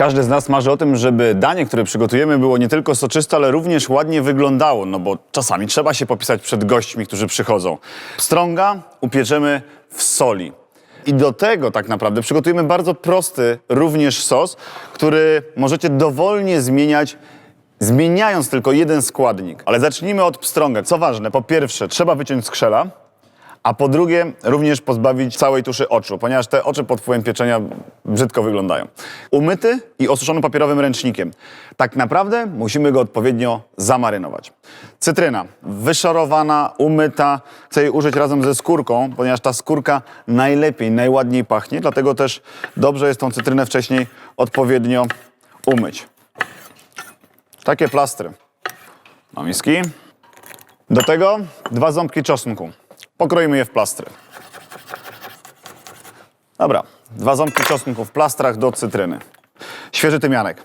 Każdy z nas marzy o tym, żeby danie, które przygotujemy, było nie tylko soczyste, ale również ładnie wyglądało, no bo czasami trzeba się popisać przed gośćmi, którzy przychodzą. Pstrąga upieczemy w soli. I do tego tak naprawdę przygotujemy bardzo prosty również sos, który możecie dowolnie zmieniać, zmieniając tylko jeden składnik. Ale zacznijmy od pstrąga. Co ważne, po pierwsze trzeba wyciąć skrzela, a po drugie również pozbawić całej tuszy oczu, ponieważ te oczy pod wpływem pieczenia brzydko wyglądają. Umyty i osuszony papierowym ręcznikiem. Tak naprawdę musimy go odpowiednio zamarynować. Cytryna wyszorowana, umyta. Chcę jej użyć razem ze skórką, ponieważ ta skórka najlepiej, najładniej pachnie, dlatego też dobrze jest tą cytrynę wcześniej odpowiednio umyć. Takie plastry. Do miski. Do tego dwa ząbki czosnku. Pokroimy je w plastry. Dobra, dwa ząbki czosnku w plastrach do cytryny. Świeży tymianek.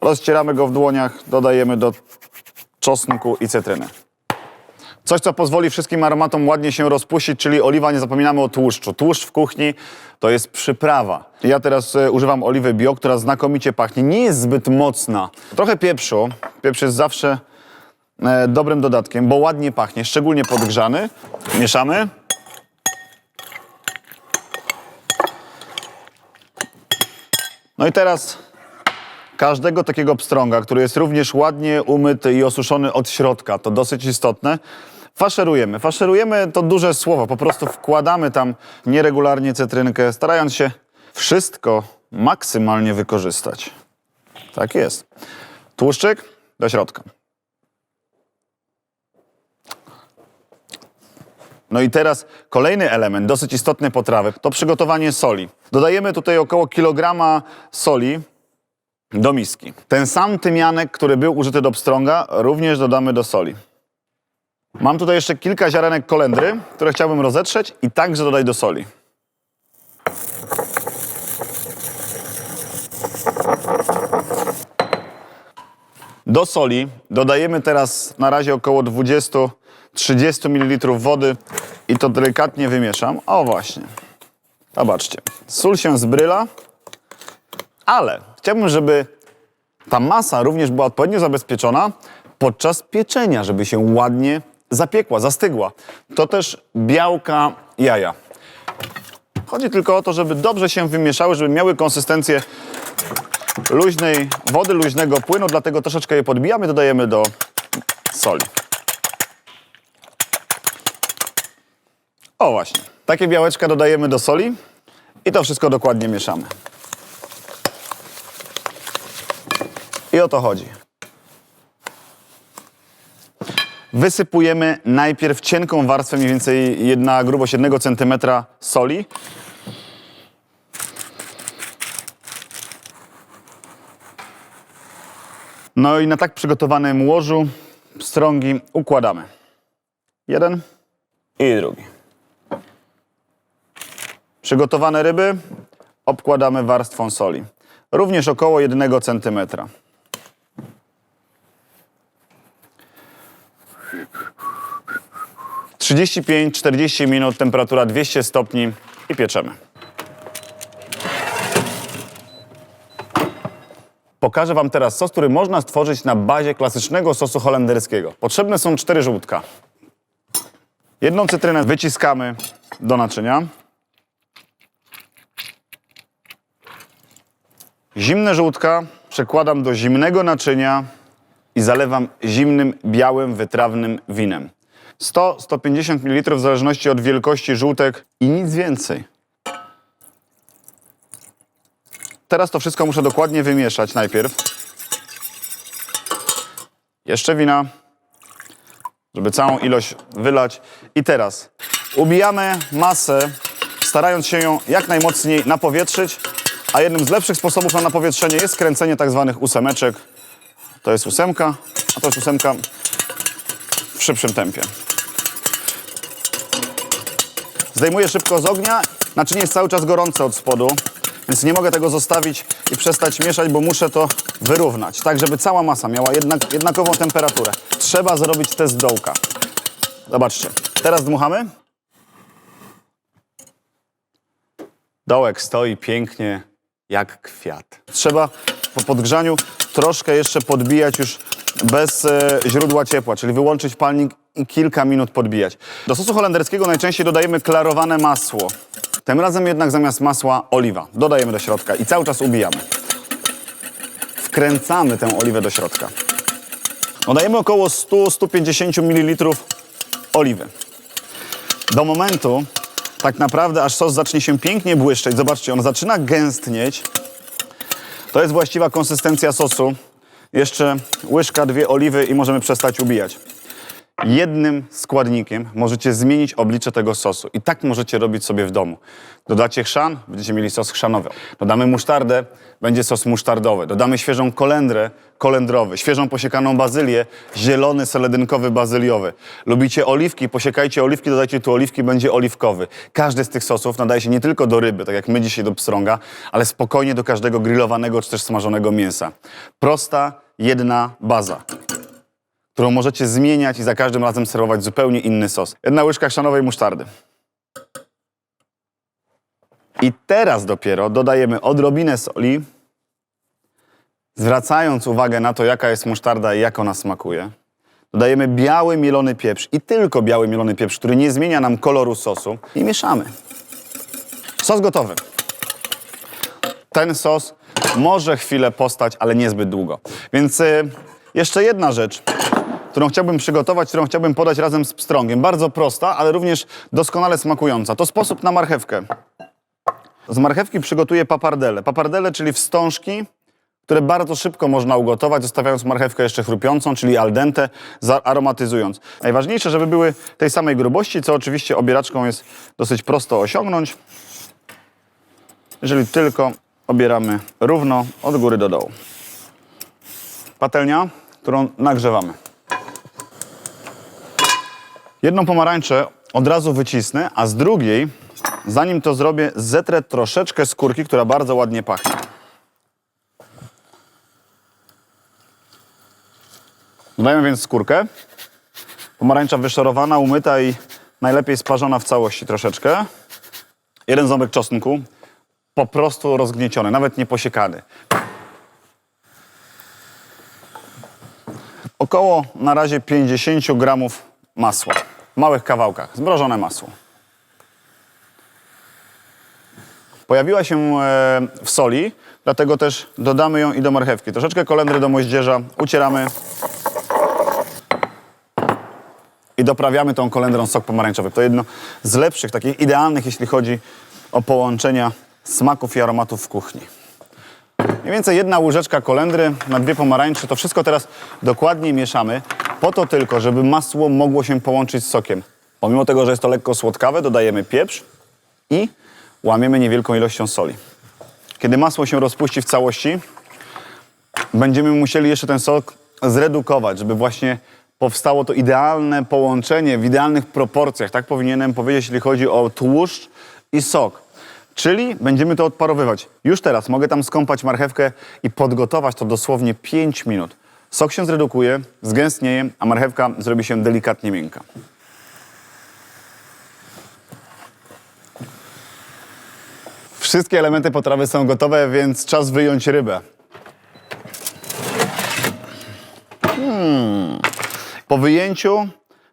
Rozcieramy go w dłoniach, dodajemy do czosnku i cytryny. Coś, co pozwoli wszystkim aromatom ładnie się rozpuścić, czyli oliwa, nie zapominamy o tłuszczu. Tłuszcz w kuchni to jest przyprawa. Ja teraz e, używam oliwy bio, która znakomicie pachnie. Nie jest zbyt mocna. Trochę pieprzu. Pieprz jest zawsze e, dobrym dodatkiem, bo ładnie pachnie, szczególnie podgrzany. Mieszamy. No i teraz każdego takiego pstrąga, który jest również ładnie umyty i osuszony od środka, to dosyć istotne, faszerujemy. Faszerujemy to duże słowo, po prostu wkładamy tam nieregularnie cytrynkę, starając się wszystko maksymalnie wykorzystać. Tak jest. Tłuszczyk do środka. No i teraz kolejny element, dosyć istotny potrawy, to przygotowanie soli. Dodajemy tutaj około kilograma soli do miski. Ten sam tymianek, który był użyty do pstrąga, również dodamy do soli. Mam tutaj jeszcze kilka ziarenek kolendry, które chciałbym rozetrzeć i także dodać do soli. Do soli dodajemy teraz na razie około 20-30 ml wody i to delikatnie wymieszam. O właśnie. Zobaczcie. Sól się zbryla, ale chciałbym, żeby ta masa również była odpowiednio zabezpieczona podczas pieczenia, żeby się ładnie zapiekła, zastygła. To też białka jaja. Chodzi tylko o to, żeby dobrze się wymieszały, żeby miały konsystencję luźnej wody, luźnego płynu, dlatego troszeczkę je podbijamy, dodajemy do soli. O właśnie, takie białeczka dodajemy do soli i to wszystko dokładnie mieszamy. I o to chodzi. Wysypujemy najpierw cienką warstwę, mniej więcej jedna grubość 1 cm soli. No i na tak przygotowanym łożu pstrągi układamy. Jeden i drugi. Przygotowane ryby obkładamy warstwą soli. Również około 1 cm. Trzydzieści pięć, czterdzieści minut, temperatura 200 stopni i pieczemy. Pokażę Wam teraz sos, który można stworzyć na bazie klasycznego sosu holenderskiego. Potrzebne są cztery żółtka. Jedną cytrynę wyciskamy do naczynia. Zimne żółtka przekładam do zimnego naczynia i zalewam zimnym, białym, wytrawnym winem. 100-150 ml w zależności od wielkości żółtek i nic więcej. Teraz to wszystko muszę dokładnie wymieszać najpierw. Jeszcze wina, żeby całą ilość wylać. I teraz ubijamy masę, starając się ją jak najmocniej napowietrzyć, a jednym z lepszych sposobów na napowietrzenie jest kręcenie tak zwanych ósemeczek. To jest ósemka, a to jest ósemka w szybszym tempie. Zdejmuję szybko z ognia. Naczynie jest cały czas gorące od spodu, więc nie mogę tego zostawić i przestać mieszać, bo muszę to wyrównać, tak żeby cała masa miała jednak, jednakową temperaturę. Trzeba zrobić test dołka. Zobaczcie, teraz dmuchamy. Dołek stoi pięknie, jak kwiat. Trzeba po podgrzaniu troszkę jeszcze podbijać już bez e, źródła ciepła, czyli wyłączyć palnik i kilka minut podbijać. Do sosu holenderskiego najczęściej dodajemy klarowane masło. Tym razem jednak zamiast masła oliwa. Dodajemy do środka i cały czas ubijamy. Wkręcamy tę oliwę do środka. Dodajemy około 100-150 ml oliwy. Do momentu, tak naprawdę, aż sos zacznie się pięknie błyszczeć. Zobaczcie, on zaczyna gęstnieć. To jest właściwa konsystencja sosu. Jeszcze łyżka, dwie oliwy i możemy przestać ubijać. Jednym składnikiem możecie zmienić oblicze tego sosu. I tak możecie robić sobie w domu. Dodacie chrzan, będziecie mieli sos chrzanowy. Dodamy musztardę, będzie sos musztardowy. Dodamy świeżą kolendrę, kolendrowy. Świeżą posiekaną bazylię, zielony seledynkowy bazyliowy. Lubicie oliwki, posiekajcie oliwki, dodajcie tu oliwki, będzie oliwkowy. Każdy z tych sosów nadaje się nie tylko do ryby, tak jak my dzisiaj do pstrąga, ale spokojnie do każdego grillowanego czy też smażonego mięsa. Prosta, jedna baza którą możecie zmieniać i za każdym razem serwować zupełnie inny sos. Jedna łyżka chrzanowej musztardy. I teraz dopiero dodajemy odrobinę soli, zwracając uwagę na to, jaka jest musztarda i jak ona smakuje. Dodajemy biały mielony pieprz i tylko biały mielony pieprz, który nie zmienia nam koloru sosu i mieszamy. Sos gotowy. Ten sos może chwilę postać, ale niezbyt długo. Więc y, jeszcze jedna rzecz, którą chciałbym przygotować, którą chciałbym podać razem z pstrągiem. Bardzo prosta, ale również doskonale smakująca. To sposób na marchewkę. Z marchewki przygotuję papardele. Papardele, czyli wstążki, które bardzo szybko można ugotować, zostawiając marchewkę jeszcze chrupiącą, czyli al dente, aromatyzując. Najważniejsze, żeby były tej samej grubości, co oczywiście obieraczką jest dosyć prosto osiągnąć. Jeżeli tylko obieramy równo od góry do dołu. Patelnia, którą nagrzewamy. Jedną pomarańczę od razu wycisnę, a z drugiej, zanim to zrobię, zetrę troszeczkę skórki, która bardzo ładnie pachnie. Dodajemy więc skórkę. Pomarańcza wyszorowana, umyta i najlepiej sparzona w całości troszeczkę. Jeden ząbek czosnku, po prostu rozgnieciony, nawet nie posiekany. Około na razie 50 gramów masła. Małych kawałkach. Zmrożone masło. Pojawiła się e, w soli, dlatego też dodamy ją i do marchewki. Troszeczkę kolendry do moździerza ucieramy i doprawiamy tą kolendrą sok pomarańczowy. To jedno z lepszych, takich idealnych, jeśli chodzi o połączenia smaków i aromatów w kuchni. Mniej więcej jedna łyżeczka kolendry na dwie pomarańcze. To wszystko teraz dokładnie mieszamy, po to tylko, żeby masło mogło się połączyć z sokiem. Pomimo tego, że jest to lekko słodkawe, dodajemy pieprz i łamiemy niewielką ilością soli. Kiedy masło się rozpuści w całości, będziemy musieli jeszcze ten sok zredukować, żeby właśnie powstało to idealne połączenie w idealnych proporcjach. Tak powinienem powiedzieć, jeśli chodzi o tłuszcz i sok. Czyli będziemy to odparowywać. Już teraz mogę tam skąpać marchewkę i podgotować to dosłownie 5 minut. Sok się zredukuje, zgęstnieje, a marchewka zrobi się delikatnie miękka. Wszystkie elementy potrawy są gotowe, więc czas wyjąć rybę. Hmm. Po wyjęciu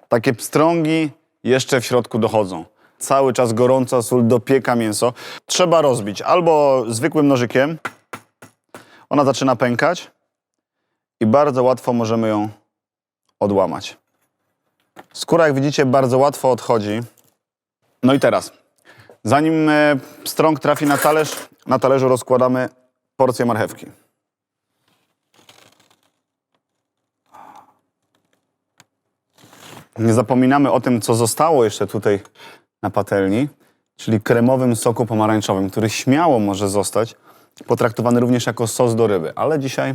takie pstrągi jeszcze w środku dochodzą. Cały czas gorąca sól dopieka mięso. Trzeba rozbić albo zwykłym nożykiem. Ona zaczyna pękać i bardzo łatwo możemy ją odłamać. Skóra, jak widzicie, bardzo łatwo odchodzi. No i teraz, zanim e, pstrąg trafi na talerz, na talerzu rozkładamy porcję marchewki. Nie zapominamy o tym, co zostało jeszcze tutaj na patelni, czyli kremowym soku pomarańczowym, który śmiało może zostać potraktowany również jako sos do ryby, ale dzisiaj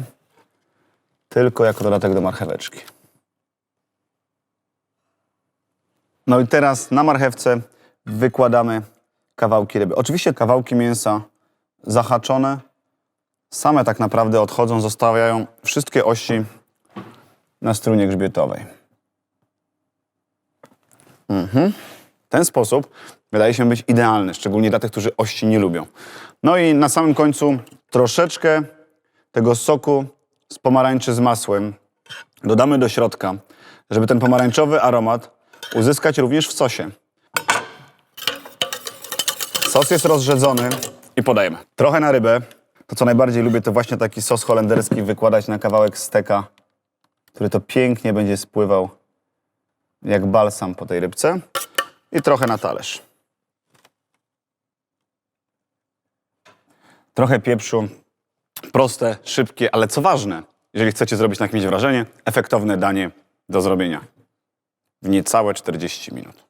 tylko jako dodatek do marcheweczki. No i teraz na marchewce wykładamy kawałki ryby. Oczywiście kawałki mięsa zahaczone, same tak naprawdę odchodzą, zostawiają wszystkie ości na strunie grzbietowej. W ten sposób wydaje się być idealny, szczególnie dla tych, którzy ości nie lubią. No i na samym końcu troszeczkę tego soku z pomarańczy z masłem dodamy do środka, żeby ten pomarańczowy aromat uzyskać również w sosie. Sos jest rozrzedzony i podajemy. Trochę na rybę. To, co najbardziej lubię, to właśnie taki sos holenderski wykładać na kawałek steka, który to pięknie będzie spływał jak balsam po tej rybce. I trochę na talerz. Trochę pieprzu. Proste, szybkie, ale co ważne, jeżeli chcecie zrobić na kimś wrażenie, efektowne danie do zrobienia w niecałe 40 minut.